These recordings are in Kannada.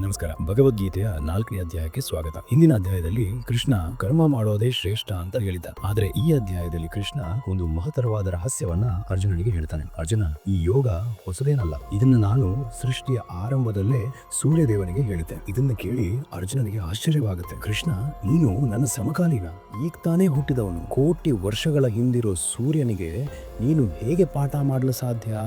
ನಮಸ್ಕಾರ. ಭಗವದ್ಗೀತೆಯ ನಾಲ್ಕನೇ ಅಧ್ಯಾಯಕ್ಕೆ ಸ್ವಾಗತ. ಹಿಂದಿನ ಅಧ್ಯಾಯದಲ್ಲಿ ಕೃಷ್ಣ ಕರ್ಮ ಮಾಡೋದೇ ಶ್ರೇಷ್ಠ ಅಂತ ಹೇಳಿದ್ದ. ಆದ್ರೆ ಈ ಅಧ್ಯಾಯದಲ್ಲಿ ಕೃಷ್ಣ ಒಂದು ಮಹತ್ತರವಾದ ರಹಸ್ಯವನ್ನ ಅರ್ಜುನನಿಗೆ ಹೇಳ್ತಾನೆ. ಅರ್ಜುನ, ಈ ಯೋಗ ಹೊಸದೇನಲ್ಲ. ಇದನ್ನ ನಾನು ಸೃಷ್ಟಿಯ ಆರಂಭದಲ್ಲೇ ಸೂರ್ಯ ದೇವನಿಗೆ ಹೇಳಿದ್ದೆ. ಇದನ್ನ ಕೇಳಿ ಅರ್ಜುನನಿಗೆ ಆಶ್ಚರ್ಯವಾಗುತ್ತೆ. ಕೃಷ್ಣ, ನೀನು ನನ್ನ ಸಮಕಾಲೀನ. ಈಗ ತಾನೇ ಹುಟ್ಟಿದವನು. ಕೋಟಿ ವರ್ಷಗಳ ಹಿಂದಿರೋ ಸೂರ್ಯನಿಗೆ ನೀನು ಹೇಗೆ ಪಾಠ ಮಾಡಲು ಸಾಧ್ಯ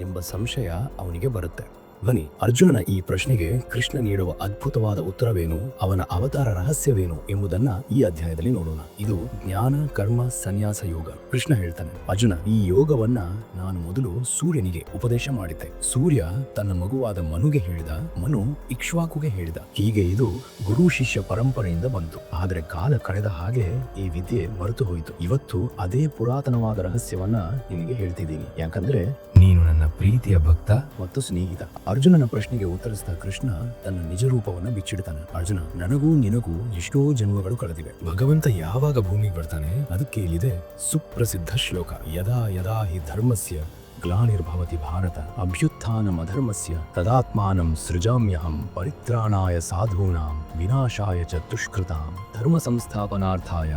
ಎಂಬ ಸಂಶಯ ಅವನಿಗೆ ಬರುತ್ತೆ. ಬನ್ನಿ ಅರ್ಜುನನ ಈ ಪ್ರಶ್ನೆಗೆ ಕೃಷ್ಣ ನೀಡುವ ಅದ್ಭುತವಾದ ಉತ್ತರವೇನು? ಅವನ ಅವತಾರ ರಹಸ್ಯವೇನು ಎಂಬುದನ್ನ ಈ ಅಧ್ಯಾಯದಲ್ಲಿ ನೋಡೋಣ. ಇದು ಜ್ಞಾನ, ಕರ್ಮ, ಸನ್ಯಾಸ, ಯೋಗ. ಕೃಷ್ಣ ಹೇಳ್ತಾನೆ, ಅರ್ಜುನ, ಈ ಯೋಗವನ್ನ ನಾನು ಮೊದಲು ಸೂರ್ಯನಿಗೆ ಉಪದೇಶ ಮಾಡಿದ್ದೆ. ಸೂರ್ಯ ತನ್ನ ಮಗುವಾದ ಮನುಗೆ ಹೇಳಿದ, ಮನು ಇಕ್ಷ್ವಾಕುಗೆ ಹೇಳಿದ. ಹೀಗೆ ಇದು ಗುರು ಶಿಷ್ಯ ಪರಂಪರೆಯಿಂದ ಬಂತು. ಆದರೆ ಕಾಲ ಕಳೆದ ಹಾಗೆ ಈ ವಿದ್ಯೆ ಮರೆತು ಹೋಯಿತು ಇವತ್ತು ಅದೇ ಪುರಾತನವಾದ ರಹಸ್ಯವನ್ನ ನಿಮಗೆ ಹೇಳ್ತಿದ್ದೀನಿ. ಯಾಕಂದ್ರೆ ನೀನು ನನ್ನ ಪ್ರೀತಿಯ ಭಕ್ತ? ಮತ್ತು ಸ್ನೇಹಿತ. ಅರ್ಜುನನ ಪ್ರಶ್ನೆಗೆ ಉತ್ತರಿಸಿದ ಕೃಷ್ಣ ತನ್ನ ನಿಜ ರೂಪವನ್ನು ಬಿಚ್ಚಿಡ್ತಾನೆ. ಅರ್ಜುನ ನನಗೂ ನಿನಗೂ ಎಷ್ಟೋ ಜನ್ಮಗಳು ಕಳೆದಿವೆ. ಭಗವಂತ ಯಾವಾಗ ಭೂಮಿಗೆ ಬರ್ತಾನೆ? ಅದಕ್ಕೆ ಇಲ್ಲಿದೆ ಸುಪ್ರಸಿದ್ಧ ಶ್ಲೋಕ. ಯದಾ ಯದಾ ಹಿ ಧರ್ಮಸ್ಯ ಗ್ಲಾನಿರ್ಭವತಿ ಭಾರತ. ಅಭ್ಯುತ್ಥಾನಮಧರ್ಮಸ್ಯ ತದಾತ್ಮಾನಂ ಸೃಜಾಮ್ಯಹಂ ಪರಿತ್ರಾಣಾಯ ಸಾಧೂನಾಂ ವಿನಾಶಾಯ ಚ ದುಷ್ಕೃತಾಂ. ಧರ್ಮ ಸಂಸ್ಥಾಪನಾರ್ಥಾಯ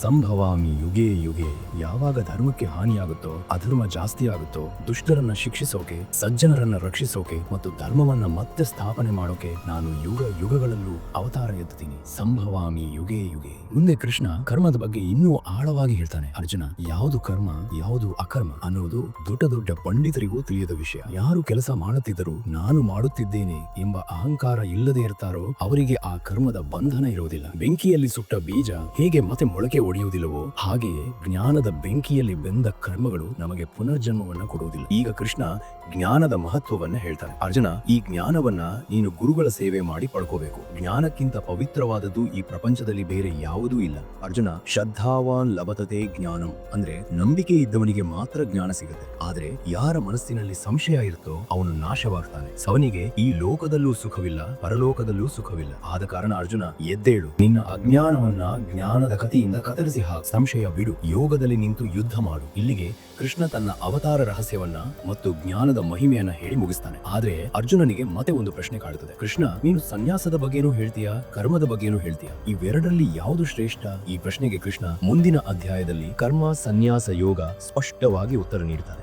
ಸಂಭವಾಮಿ ಯುಗೆ ಯುಗೆ ಯಾವಾಗ ಧರ್ಮಕ್ಕೆ ಹಾನಿಯಾಗುತ್ತೋ, ಅಧರ್ಮ ಜಾಸ್ತಿ ಆಗುತ್ತೋ, ದುಷ್ಟರನ್ನ ಶಿಕ್ಷಿಸೋಕೆ, ಸಜ್ಜನರನ್ನ ರಕ್ಷಿಸೋಕೆ ಮತ್ತು ಧರ್ಮವನ್ನ ಮತ್ತೆ ಸ್ಥಾಪನೆ ಮಾಡೋಕೆ ನಾನು ಯುಗ ಯುಗಗಳಲ್ಲೂ ಅವತಾರ ಎತ್ತುತ್ತೀನಿ. ಸಂಭವಾಮಿ ಯುಗೆ ಯುಗೆ. ಮುಂದೆ ಕೃಷ್ಣ ಕರ್ಮದ ಬಗ್ಗೆ ಇನ್ನೂ ಆಳವಾಗಿ ಹೇಳ್ತಾನೆ. ಅರ್ಜುನ, ಯಾವುದು ಕರ್ಮ, ಯಾವುದು ಅಕರ್ಮ ಅನ್ನೋದು ದೊಡ್ಡ ದೊಡ್ಡ ಪಂಡಿತರಿಗೂ ತಿಳಿಯದ ವಿಷಯ. ಯಾರು ಕೆಲಸ ಮಾಡುತ್ತಿದ್ದರೂ ನಾನು ಮಾಡುತ್ತಿದ್ದೇನೆ ಎಂಬ ಅಹಂಕಾರ ಇಲ್ಲದೆ ಇರ್ತಾರೋ, ಅವರಿಗೆ ಆ ಕರ್ಮದ ಬಂಧನ ಇರುವುದಿಲ್ಲ. ಬೆಂಕಿಯಲ್ಲಿ ಸುಟ್ಟ ಬೀಜ ಹೇಗೆ ಮತ್ತೆ ಮೊಳಕೆ ಒಡೆಯುವುದಿಲ್ಲವೋ? ಹಾಗೆಯೇ ಜ್ಞಾನದ ಬೆಂಕಿಯಲ್ಲಿ ಬೆಂದ ಕರ್ಮಗಳು ನಮಗೆ ಪುನರ್ಜನ್ಮವನ್ನು ಕೊಡುವುದಿಲ್ಲ. ಈಗ ಕೃಷ್ಣ ಜ್ಞಾನದ ಮಹತ್ವವನ್ನ ಹೇಳ್ತಾನೆ. ಅರ್ಜುನ, ಈ ಜ್ಞಾನವನ್ನ ನೀನು ಗುರುಗಳ ಸೇವೆ ಮಾಡಿ ಪಡ್ಕೋಬೇಕು. ಜ್ಞಾನಕ್ಕಿಂತ ಪವಿತ್ರವಾದದ್ದು ಈ ಪ್ರಪಂಚದಲ್ಲಿ ಬೇರೆ ಯಾವುದೂ ಇಲ್ಲ. ಅರ್ಜುನ, ಶ್ರದ್ಧಾವಾನ್ ಲಭತತೆ ಜ್ಞಾನಂ. ಅಂದ್ರೆ ನಂಬಿಕೆ ಇದ್ದವನಿಗೆ ಮಾತ್ರ ಜ್ಞಾನ ಸಿಗುತ್ತೆ. ಆದ್ರೆ ಯಾರ ಮನಸ್ಸಿನಲ್ಲಿ ಸಂಶಯ ಇರುತ್ತೋ ಅವನು ನಾಶವಾಗ್ತಾನೆ. ಅವನಿಗೆ ಈ ಲೋಕದಲ್ಲೂ ಸುಖವಿಲ್ಲ, ಪರಲೋಕದಲ್ಲೂ ಸುಖವಿಲ್ಲ. ಆದ ಕಾರಣ ಅರ್ಜುನ, ಎದ್ದೇಳು. ನಿನ್ನ ಅಜ್ಞಾನವನ್ನ ಜ್ಞಾನದ ಕಥೆಯಿಂದ ಕತ್ತರಿಸಿ ಹಾಕು ಸಂಶಯ ಬಿಡು. ಯೋಗದಲ್ಲಿ ನಿಂತು ಯುದ್ಧ ಮಾಡು. ಇಲ್ಲಿಗೆ ಕೃಷ್ಣ ತನ್ನ ಅವತಾರ ರಹಸ್ಯವನ್ನ ಮತ್ತು ಜ್ಞಾನದ ಮಹಿಮೆಯನ್ನ ಹೇಳಿ ಮುಗಿಸ್ತಾನೆ. ಆದ್ರೆ ಅರ್ಜುನನಿಗೆ ಮತ್ತೆ ಒಂದು ಪ್ರಶ್ನೆ ಕಾಡುತ್ತದೆ. ಕೃಷ್ಣ, ನೀನು ಸನ್ಯಾಸದ ಬಗ್ಗೆನೂ ಹೇಳ್ತೀಯಾ? ಕರ್ಮದ ಬಗ್ಗೆನೂ ಹೇಳ್ತೀಯಾ? ಇವೆರಡರಲ್ಲಿ ಯಾವುದು ಶ್ರೇಷ್ಠ? ಈ ಪ್ರಶ್ನೆಗೆ ಕೃಷ್ಣ ಮುಂದಿನ ಅಧ್ಯಾಯದಲ್ಲಿ ಕರ್ಮ, ಸನ್ಯಾಸ, ಯೋಗ ಸ್ಪಷ್ಟವಾಗಿ ಉತ್ತರ ನೀಡ್ತಾನೆ.